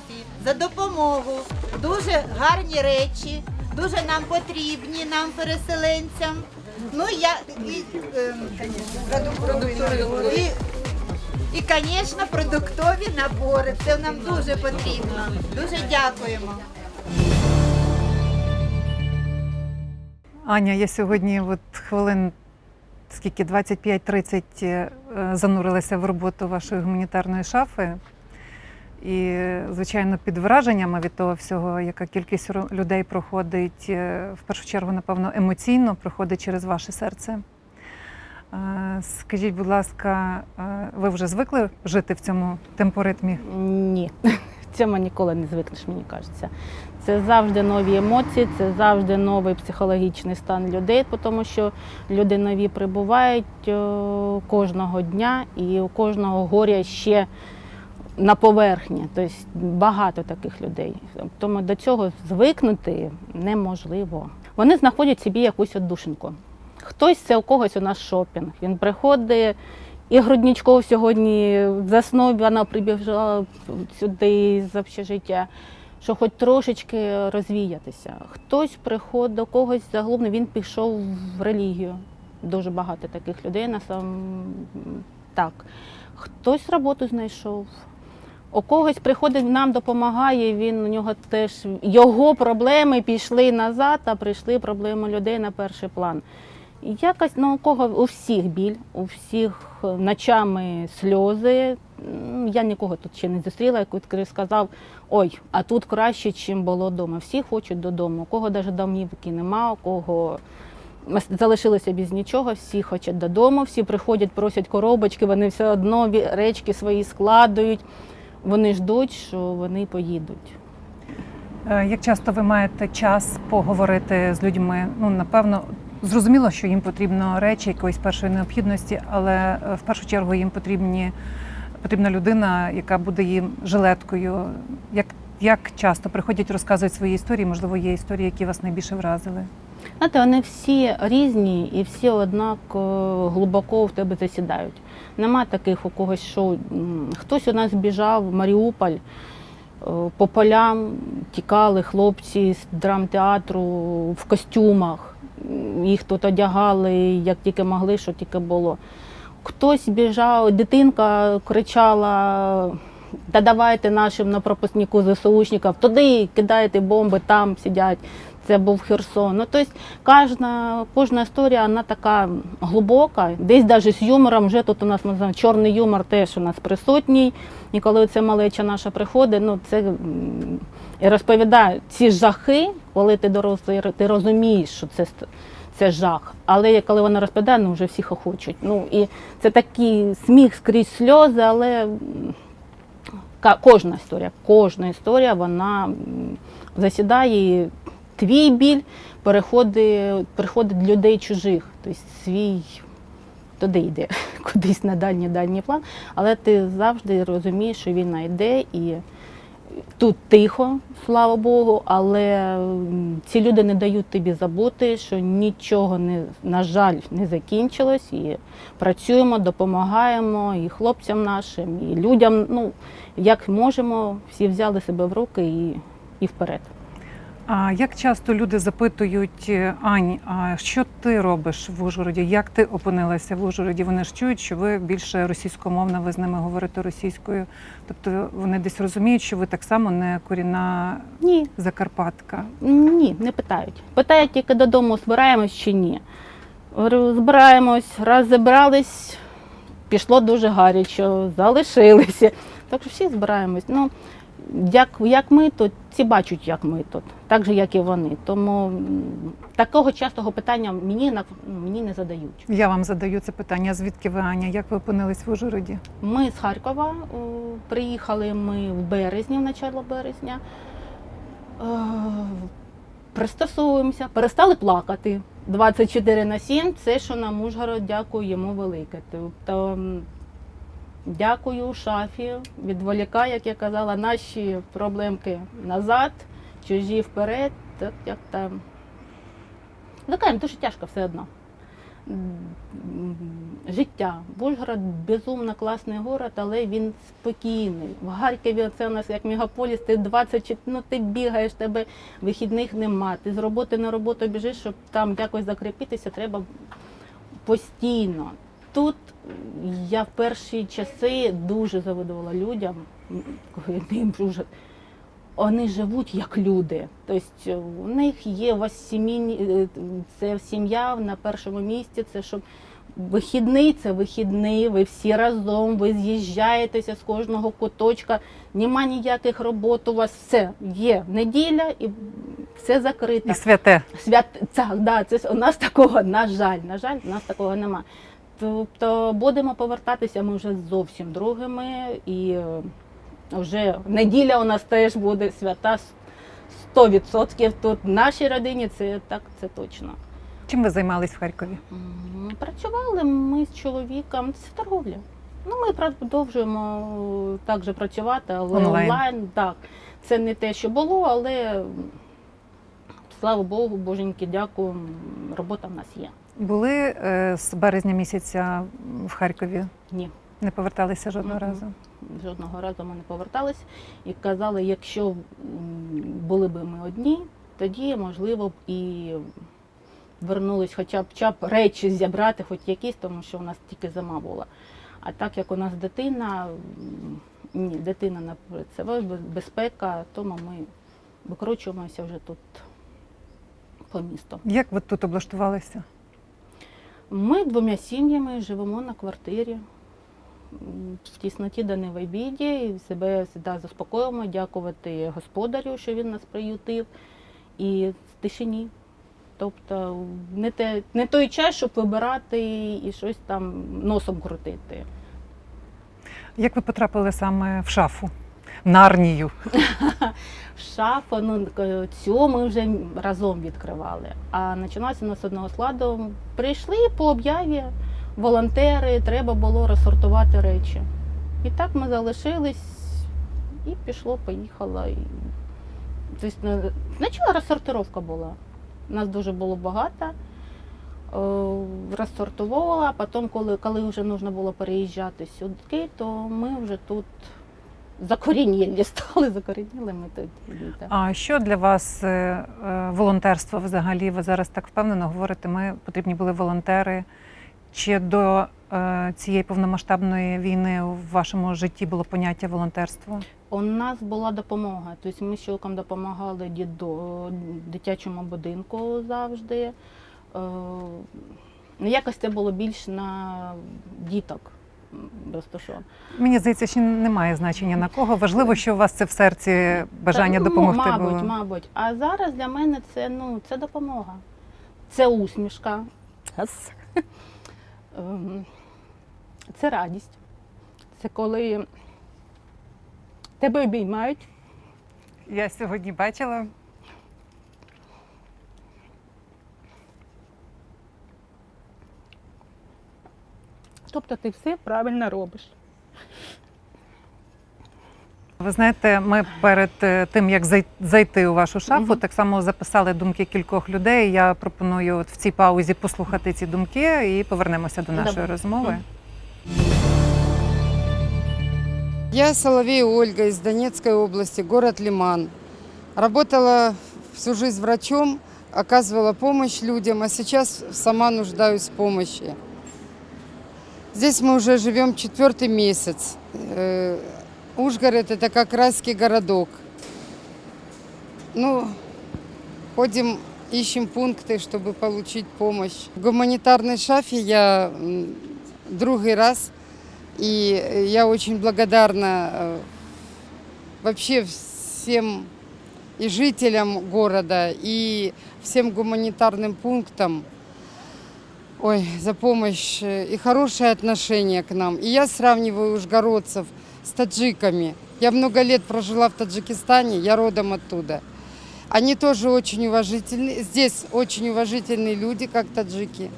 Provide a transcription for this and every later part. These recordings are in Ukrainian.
шафі за допомогу. Дуже гарні речі, дуже нам потрібні, нам переселенцям. Ну я і, ем, і, і, звісно, продуктові набори. Це нам дуже потрібно. Дуже дякуємо. Аня, я сьогодні от хвилин скільки 25-30 е, занурилася в роботу вашої гуманітарної шафи. І, звичайно, під враженнями від того всього, яка кількість людей проходить, е, в першу чергу, напевно, емоційно проходить через ваше серце. Е, Скажіть, будь ласка, е, ви вже звикли жити в цьому темпоритмі? Ні, в цьому ніколи не звикнеш, мені кажеться. Це завжди нові емоції, це завжди новий психологічний стан людей, тому що люди нові прибувають кожного дня, і у кожного горя ще на поверхні. Тобто багато таких людей. Тому до цього звикнути неможливо. Вони знаходять собі якусь одушинку. Хтось це у когось у нас шопінг. Він приходить. І Груднічков сьогодні заснув, вона прибіжала сюди з общежиття, що хоч трошечки розвіятися. Хтось приходить до когось заглубно, він пішов в релігію. Дуже багато таких людей на сам так. Хтось роботу знайшов. У когось приходить, нам допомагає, він у нього теж його проблеми пішли назад, а прийшли проблеми людей на перший план. Якось ну, у кого у всіх біль, у всіх е, ночами сльози. Я нікого тут ще не зустріла, який сказав, ой, а тут краще, ніж було вдома. Всі хочуть додому. У кого навіть домівки нема, у кого залишилися без нічого, всі хочуть додому, всі приходять, просять коробочки, вони все одно речки свої складують. Вони ждуть, що вони поїдуть. Е, Як часто ви маєте час поговорити з людьми? Ну, напевно, зрозуміло, що їм потрібно речі якоїсь першої необхідності, але е, в першу чергу їм потрібні, потрібна людина, яка буде їм жилеткою. Як, як часто приходять, розказують свої історії? Можливо, є історії, які вас найбільше вразили? Знаєте, вони всі різні і всі однак глибоко в тебе засідають. Нема таких у когось, що хтось у нас біжав в Маріуполь е, по полям, тікали хлопці з драмтеатру в костюмах. Їх тут одягали, як тільки могли, що тільки було. Хтось біжав, дитинка кричала. Та давайте нашим на пропускнику ЗСУшників, туди кидайте бомби, там сидять. Це був Херсон. Ну, тобто кожна, кожна історія вона така глибока, десь навіть з юмором, вже тут у нас називаємо, чорний юмор теж у нас присутній. І коли ця малеча наша приходить, ну це і розповідає ці жахи, коли ти дорослий, ти розумієш, що це, це жах. Але коли вона розповідає, ну вже всі хохочуть. Ну і це такий сміх скрізь сльози, але кожна історія, кожна історія, вона засідає. І твій біль переходить, переходить людей чужих. Тобто свій туди йде, кудись на дальній дальній план. Але ти завжди розумієш, що війна йде і тут тихо, слава Богу, але ці люди не дають тобі забути, що нічого не, на жаль, не закінчилось. І працюємо, допомагаємо і хлопцям нашим, і людям. Ну, як можемо, всі взяли себе в руки і, і вперед. А як часто люди запитують е, Ань, а що ти робиш в Ужгороді? Як ти опинилася в Ужгороді? Вони ж чують, що ви більше російськомовна, ви з ними говорите російською. Тобто вони десь розуміють, що ви так само не корінна Ні, Закарпатка. Ні, не питають. Питають тільки додому, збираємось чи ні. Говорю, збираємось, раз зібрались, пішло дуже гарячо, залишилися. Так що всі збираємось. Ну, як, як ми тут, ці бачать, як ми тут, так же, як і вони. Тому такого частого питання мені, мені не задають. Я вам задаю це питання. Звідки ви Аня? Як ви опинились в Ужгороді? Ми з Харкова приїхали ми в березні, в начало березня. Е, Пристосовуємося, перестали плакати. 24 на 7 це, що нам Ужгород, дякую йому велике. Тобто дякую шафі, відволіка, як я казала, наші проблемки назад, чужі вперед. Так, як там. Звикаємо, дуже тяжко все одно. життя. Бужгород безумно класний город, але він спокійний. В Харкові це у нас як мегаполіс, ти 20, ну ти бігаєш, тебе вихідних нема. Ти з роботи на роботу біжиш, щоб там якось закріпитися, треба постійно. Тут я в перші часи дуже завидувала людям, їм вони живуть як люди. Тобто у них є у вас сімейні, е, це сім'я на першому місці, це щоб вихідний це вихідний, ви всі разом, ви з'їжджаєтеся з кожного куточка, нема ніяких робот, у вас все є неділя і все закрито. І святе. Свят так, да, це у нас такого, на жаль, на жаль, у нас такого нема. Тобто будемо повертатися ми вже зовсім другими, і е, вже неділя у нас теж буде свята 100%. Тут в нашій родині це так, це точно. Чим ви займались в Харкові? Працювали ми з чоловіком, це торговля. Ну, ми продовжуємо так же працювати, але Онлайн. онлайн, так. Це не те, що було, але слава Богу, боженьки, дякую, робота в нас є. Були е, з березня місяця в Харкові? Ні. Не поверталися жодного Мгм. разу. Жодного разу ми не повертались і казали, якщо були б ми одні, тоді можливо б і вернулись хоча б, хоча б речі зібрати, хоч якісь, тому що у нас тільки зима була. А так як у нас дитина, ні, дитина на передсеве, безпека, тому ми викручуємося вже тут по місту. Як ви тут облаштувалися? Ми двома сім'ями живемо на квартирі. В тісноті да не в обіді, і себе завжди заспокоїмо, дякувати господарю, що він нас приютив, і в тишині. Тобто не, те, не той час, щоб вибирати і щось там носом крутити. Як ви потрапили саме в шафу? Нарнію? Шафа, ну цю ми вже разом відкривали. А починалося у нас одного складу. Прийшли по об'яві волонтери, треба було розсортувати речі. І так ми залишились, і пішло, поїхало. Тобто, спочатку розсортировка була. Нас дуже було багато. Е, Розсортувала, а потім, коли, коли вже потрібно було переїжджати сюди, то ми вже тут закорінілі стали, закорініли ми тут. та. А що для вас е, е, волонтерство взагалі? Ви зараз так впевнено говорите, ми потрібні були волонтери. Чи до е, цієї повномасштабної війни в вашому житті було поняття волонтерства? У нас була допомога. Тобто ми з чоловіком допомагали дідо, дитячому будинку завжди. Ну, якось це було більш на діток. М, Мені здається, що немає значення на кого. Важливо, що у вас це в серці бажання Та, ну, допомогти Мабуть, було. мабуть. А зараз для мене це, ну, це допомога. Це усмішка. Ем, Це радість. Це коли тебе обіймають. Я сьогодні бачила. Тобто ти все правильно робиш. Ви знаєте, ми перед е, тим як зайти у вашу шафу, Мгм. так само записали думки кількох людей. Я пропоную от в цій паузі послухати ці думки і повернемося до нашої Добре. розмови. Я Соловей Ольга из Донецкой области, город Лиман. Работала всю жизнь врачом, оказывала помощь людям, а сейчас сама нуждаюсь в помощи. Здесь мы уже живем четвертый месяц. Э, Ужгород – это как райский городок. Ну, ходим, ищем пункты, чтобы получить помощь. В гуманитарной шафе я м, другий раз – и я очень благодарна э, вообще всем и жителям города, и всем гуманитарным пунктам ой, за помощь э, и хорошее отношение к нам. И я сравниваю ужгородцев с таджиками. Я много лет прожила в Таджикистане, я родом оттуда. Они тоже очень уважительные. Здесь очень уважительные люди, как таджики.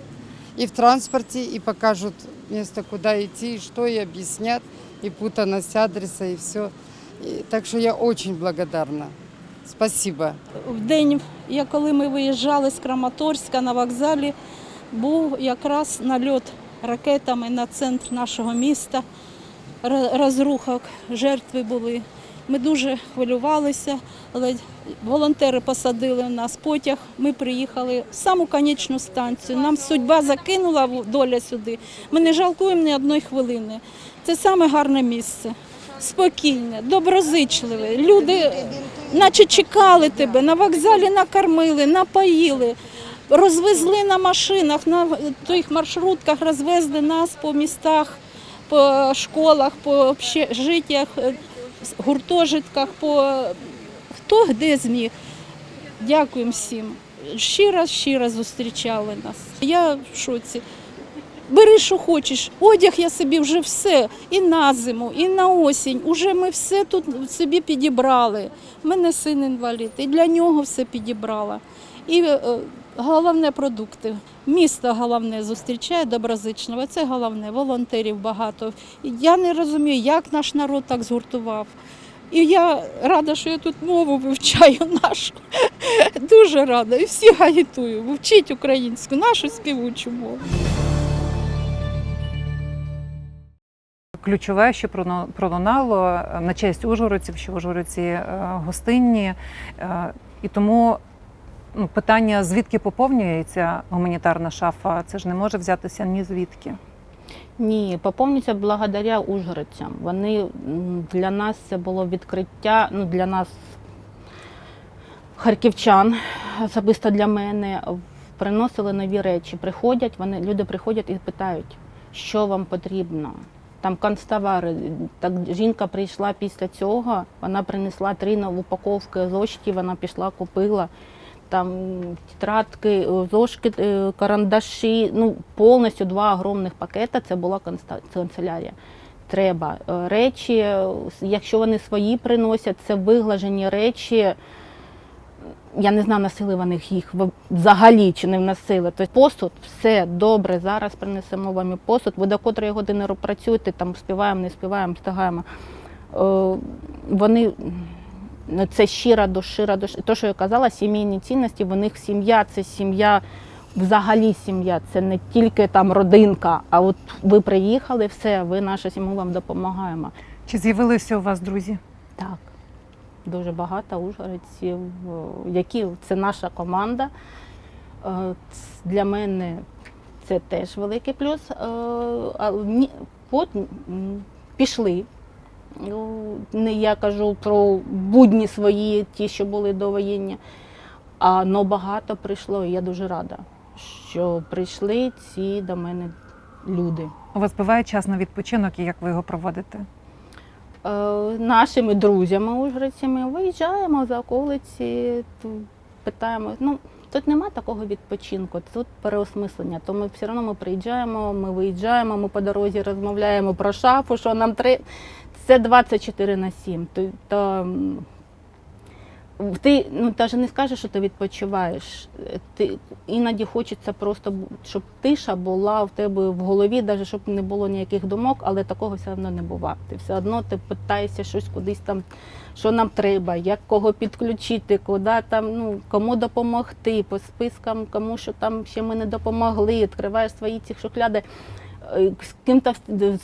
И в транспорте, и покажут место, куда идти, и что, и объяснят, и путаность адреса, и все. так что я очень благодарна. Спасибо. В день, я коли ми виїжджали з Краматорська на вокзалі, був якраз нальот ракетами на центр нашого міста. Р- Розруха, жертви були. Ми дуже хвилювалися, але волонтери посадили нас потяг. Ми приїхали в саму конечну станцію. Нам судьба закинула доля сюди. Ми не жалкуємо ні одної хвилини. Це саме гарне місце. Спокійне, доброзичливе. Люди, наче чекали тебе, на вокзалі накормили, напоїли, розвезли на машинах, на тих маршрутках розвезли нас по містах, по школах, по общежиттях, е, гуртожитках, по хто де зміг. Дякуємо всім. Щиро, щиро зустрічали нас. Я в шоці. Бери, що хочеш. Одяг я собі вже все. І на зиму, і на осінь. Уже ми все тут собі підібрали. У мене син інвалід, і для нього все підібрала. І е, головне продукти. Місто головне зустрічає доброзичливо. Це головне, волонтерів багато. Я не розумію, як наш народ так згуртував. І я рада, що я тут мову вивчаю нашу. Дуже рада. І всі агітую. Вчіть українську, нашу співучу мову. Ключове, що пролунало е, на честь ужгородців, що ужгородці е, гостинні. Е, І тому ну, питання, звідки поповнюється гуманітарна шафа, це ж не може взятися ні звідки. Ні, поповнюється благодаря ужгородцям. Вони для нас це було відкриття. Ну для нас, харківчан, особисто для мене, приносили нові речі. Приходять, вони люди приходять і питають, що вам потрібно. Там канцтовари. Так жінка прийшла після цього, вона принесла три нові упаковки зошитів, вона пішла, купила. Там тетрадки, е, зошки, е, карандаші, ну повністю два огромних пакета. Це була канцелярія. Треба Е, речі, якщо вони свої приносять, це виглажені речі. Я не знаю, носили вони їх взагалі чи не вносили. Тобто посуд, все добре. Зараз принесемо вам посуд. Ви до котрої години працюєте, там співаємо, не співаємо, встигаємо. Вони ну, це щира до щира до То, що я казала, сімейні цінності, в них сім'я це сім'я, взагалі сім'я. Це не тільки там родинка. А от ви приїхали, все, ви наша сім'я, вам допомагаємо. Чи з'явилися у вас друзі? Так, дуже багато ужгородців, які це наша команда. Е, Для мене це теж великий плюс. Е, пішли. Ну, Не я кажу про будні свої, ті, що були довоєнні. А но багато прийшло, і я дуже рада, що прийшли ці до мене люди. У вас буває час на відпочинок і як ви його проводите? Е, нашими друзями ужгородцями виїжджаємо за околиці, питаємо. Ну, тут нема такого відпочинку, тут переосмислення. То ми все одно ми приїжджаємо, ми виїжджаємо, ми по дорозі розмовляємо про шафу, що нам треба. Це 24 на 7. То, то, ти ну, навіть не скажеш, що ти відпочиваєш. Ти, іноді хочеться просто, щоб тиша була в тебе в голові, навіть щоб не було ніяких думок, але такого все одно не буває. Ти все одно ти питаєшся щось кудись там, що нам треба, як кого підключити, куди там, ну, кому допомогти, по спискам, кому що там ще ми не допомогли, відкриваєш свої ці шухляди, з ким то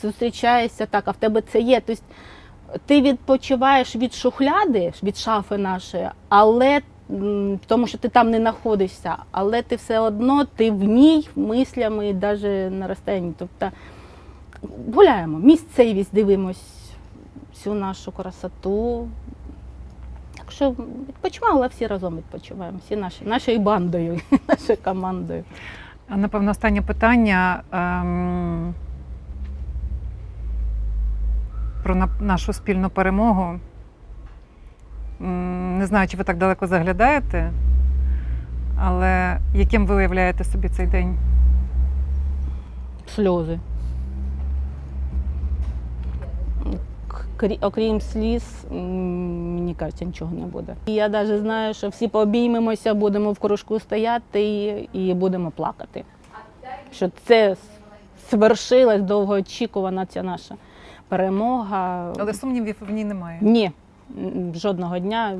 зустрічаєшся, так, а в тебе це є. Тобто, ти відпочиваєш від шухляди, від шафи нашої, але тому що ти там не знаходишся, але ти все одно ти в ній мислями навіть на розстоянні. Тобто гуляємо, місцевість дивимось всю нашу красоту. Так що відпочиваємо, але всі разом відпочиваємо, всі наші, нашою бандою, нашою командою. Напевно, останнє питання ем, про на- нашу спільну перемогу. Не знаю, чи ви так далеко заглядаєте, але яким ви уявляєте собі цей день? сльози. Окрім сліз, мені кажеться, нічого не буде. І Я навіть знаю, що всі пообіймемося, будемо в кружку стояти і, і будемо плакати. Що це свершилась довгоочікувана ця наша перемога. Але сумнівів в ній немає. Ні, жодного дня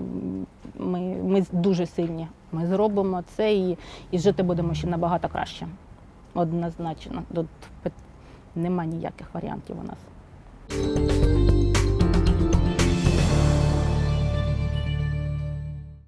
ми, ми дуже сильні. Ми зробимо це і, і жити будемо ще набагато краще. Однозначно. Тут нема ніяких варіантів у нас.